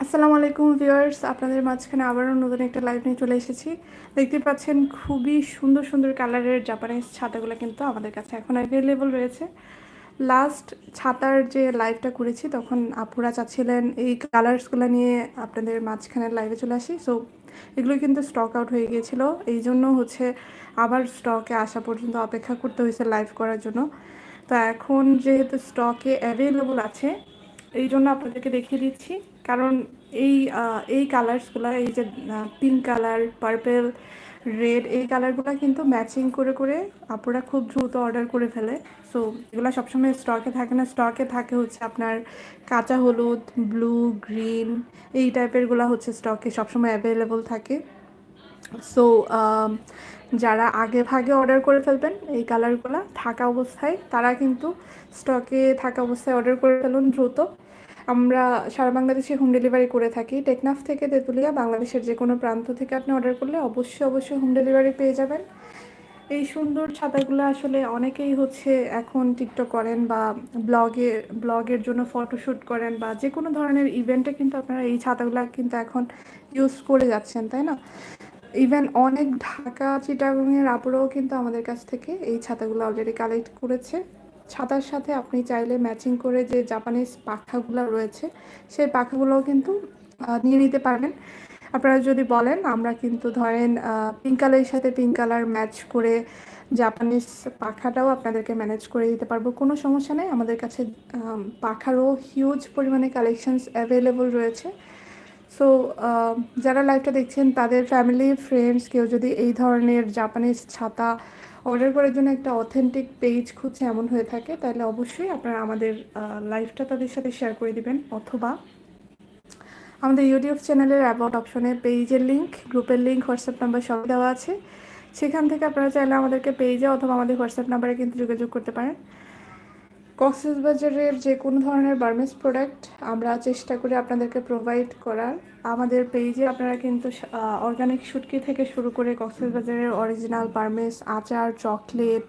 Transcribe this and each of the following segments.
আসসালামু আলাইকুম ভিউয়ার্স, আপনাদের মাঝখানে আবারও নতুন একটা লাইভ নিয়ে চলে এসেছি। দেখতে পাচ্ছেন খুবই সুন্দর সুন্দর কালারের জাপানিজ ছাতাগুলো কিন্তু আমাদের কাছে এখন অ্যাভেলেবল রয়েছে। লাস্ট ছাতার যে লাইভটা করেছি, তখন আপুরা চাচ্ছিলেন এই কালার্সগুলো নিয়ে আপনাদের মাঝখানে লাইভে চলে আসি। সো এগুলো কিন্তু স্টক আউট হয়ে গিয়েছিল। এই জন্য হচ্ছে আবার স্টকে আসা পর্যন্ত অপেক্ষা করতে হয়েছে লাইভ করার জন্য। তো এখন যেহেতু স্টকে অ্যাভেলেবল আছে এই জন্য আপনাদেরকে দেখিয়ে দিচ্ছি। কারণ এই এই কালার্সগুলো এই যে পিঙ্ক কালার পার্পেল রেড এই কালারগুলো কিন্তু ম্যাচিং করে করে আপুরা খুব দ্রুত অর্ডার করে ফেলে। সো এগুলো সবসময় স্টকে থাকে না। স্টকে থাকে হচ্ছে আপনার কাঁচা হলুদ ব্লু গ্রিন এই টাইপেরগুলো হচ্ছে স্টকে সবসময় অ্যাভেলেবল থাকে। সো যারা আগে ভাগে অর্ডার করে ফেলবেন এই কালারগুলো থাকা অবস্থায়, তারা কিন্তু স্টকে থাকা অবস্থায় অর্ডার করে ফেলুন দ্রুত। আমরা সারা বাংলাদেশে হোম ডেলিভারি করে থাকি। টেকনাফ থেকে তেঁতুলিয়া, বাংলাদেশের যে কোনো প্রান্ত থেকে আপনি অর্ডার করলে অবশ্যই অবশ্যই হোম ডেলিভারি পেয়ে যাবেন। এই সুন্দর ছাতাগুলো আসলে অনেকেই হচ্ছে এখন টিকটক করেন বা ব্লগে ব্লগের জন্য ফটোশ্যুট করেন বা যে কোনো ধরনের ইভেন্টে কিন্তু আপনারা এই ছাতাগুলো কিন্তু এখন ইউজ করে যাচ্ছেন, তাই না? ইভেন অনেক ঢাকা চিটাগংয়ের আপুরাও কিন্তু আমাদের কাছ থেকে এই ছাতাগুলো অলরেডি কালেক্ট করেছে। ছাতার সাথে আপনি চাইলে ম্যাচিং করে যে জাপানিজ পাখাগুলো রয়েছে, সেই পাখাগুলোও কিন্তু নিয়ে নিতে পারবেন। আপনারা যদি বলেন, আমরা কিন্তু ধরেন পিঙ্ক কালারের সাথে পিঙ্ক কালার ম্যাচ করে জাপানিজ পাখাটাও আপনাদেরকে ম্যানেজ করে দিতে পারব। কোনো সমস্যা নেই, আমাদের কাছে পাখারও হিউজ পরিমাণে কালেকশনস অ্যাভেলেবল রয়েছে। সো যারা লাইভটা দেখছেন, তাদের ফ্যামিলি ফ্রেন্ডস কেউ যদি এই ধরনের জাপানিজ ছাতা অর্ডার করার জন্য একটা অথেন্টিক পেজ খুঁজছে, এমন হয়ে থাকে। তাহলে অবশ্যই আপনারা আমাদের লাইফটা তাদের সাথে শেয়ার করে দিবেন। অথবা আমাদের ইউটিউব চ্যানেলের অ্যাবাউট অপশনে পেজের লিঙ্ক গ্রুপের লিঙ্ক হোয়াটসঅ্যাপ নাম্বার সব দেওয়া আছে। সেখান থেকে আপনারা চাইলে আমাদেরকে পেজে অথবা আমাদের হোয়াটসঅ্যাপ নাম্বারে কিন্তু যোগাযোগ করতে পারেন। কক্সবাজারের যে কোনো ধরনের বার্মেস প্রোডাক্ট আমরা চেষ্টা করি আপনাদেরকে প্রোভাইড করার। আমাদের পেজে আপনারা কিন্তু অর্গানিক শুটকি থেকে শুরু করে কক্সবাজারের অরিজিনাল বার্মেস আচার চকলেট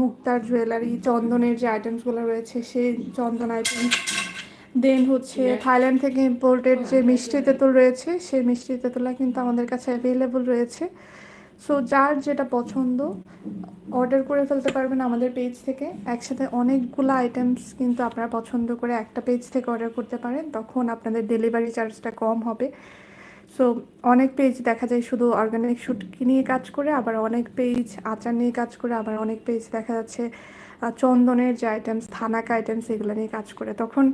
মুক্তার জুয়েলারি চন্দনের যে আইটেমসগুলো রয়েছে সেই চন্দন আইটেমস দেন হচ্ছে থাইল্যান্ড থেকে ইম্পোর্টেড যে মিষ্টি তেঁতুল রয়েছে সেই মিষ্টি তেঁতুলা কিন্তু আমাদের কাছে অ্যাভেলেবল রয়েছে। সো যার যেটা পছন্দ অর্ডার করে ফেলতে পারবেন আমাদের পেজ থেকে। একসাথে অনেকগুলো আইটেমস কিন্তু আপনারা পছন্দ করে একটা পেজ থেকে অর্ডার করতে পারেন, তখন আপনাদের ডেলিভারি চার্জটা কম হবে। সো অনেক পেজ দেখা যায় শুধু অর্গানিক শুটকি নিয়ে কাজ করে, আবার অনেক পেজ আচার নিয়ে কাজ করে, আবার অনেক পেজ দেখা যাচ্ছে চন্দনের যে আইটেমস থানাকা আইটেমস এগুলো নিয়ে কাজ করে। তখন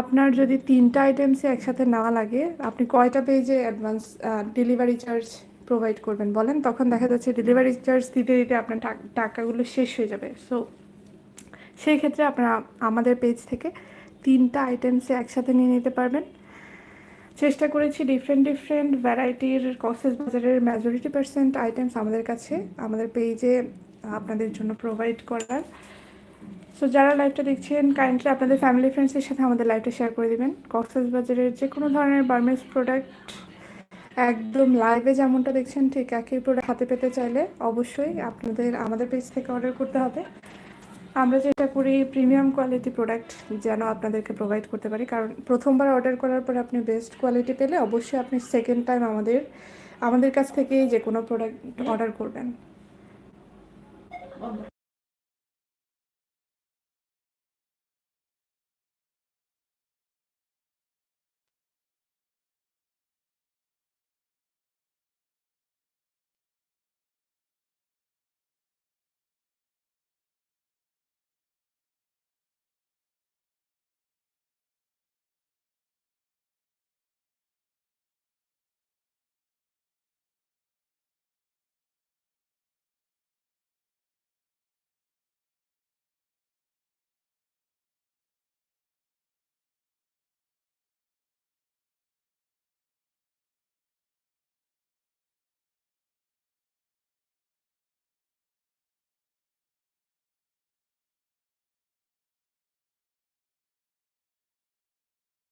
আপনার যদি তিনটা আইটেমসে একসাথে না লাগে, আপনি কয়টা পেজে অ্যাডভান্স ডেলিভারি চার্জ প্রোভাইড করবেন, বলেন, তখন দেখা যাচ্ছে ডেলিভারি চার্জ দিতে দিতে আপনার টাকাগুলো শেষ হয়ে যাবে। সো সেই ক্ষেত্রে আপনারা আমাদের পেজ থেকে তিনটা আইটেমসে একসাথে নিয়ে নিতে পারবেন। চেষ্টা করেছি ডিফারেন্ট ডিফারেন্ট ভ্যারাইটির কসেস বাজারের মেজরিটি পার্সেন্ট আইটেমস আমাদের কাছে, আমাদের পেজে আপনাদের জন্য প্রোভাইড করার। সো যারা লাইভটা দেখছেন কাইন্ডলি আপনাদের ফ্যামিলি ফ্রেন্ডসের সাথে আমাদের লাইভটা শেয়ার করে দেবেন। কক্সেস বাজারের যে কোনো ধরনের বার্মেস প্রোডাক্ট একদম লাইভে যেমনটা দেখছেন, ঠিক একই প্রোডাক্ট হাতে পেতে চাইলে অবশ্যই আপনাদের, আমাদের পেজ থেকে অর্ডার করতে হবে। আমরা যেটা করি প্রিমিয়াম কোয়ালিটি প্রোডাক্ট যেন আপনাদেরকে প্রোভাইড করতে পারি। কারণ প্রথমবার অর্ডার করার পর আপনি বেস্ট কোয়ালিটি পেলে অবশ্যই আপনি সেকেন্ড টাইম আমাদের আমাদের কাছ থেকেই যে কোনো প্রোডাক্ট অর্ডার করবেন।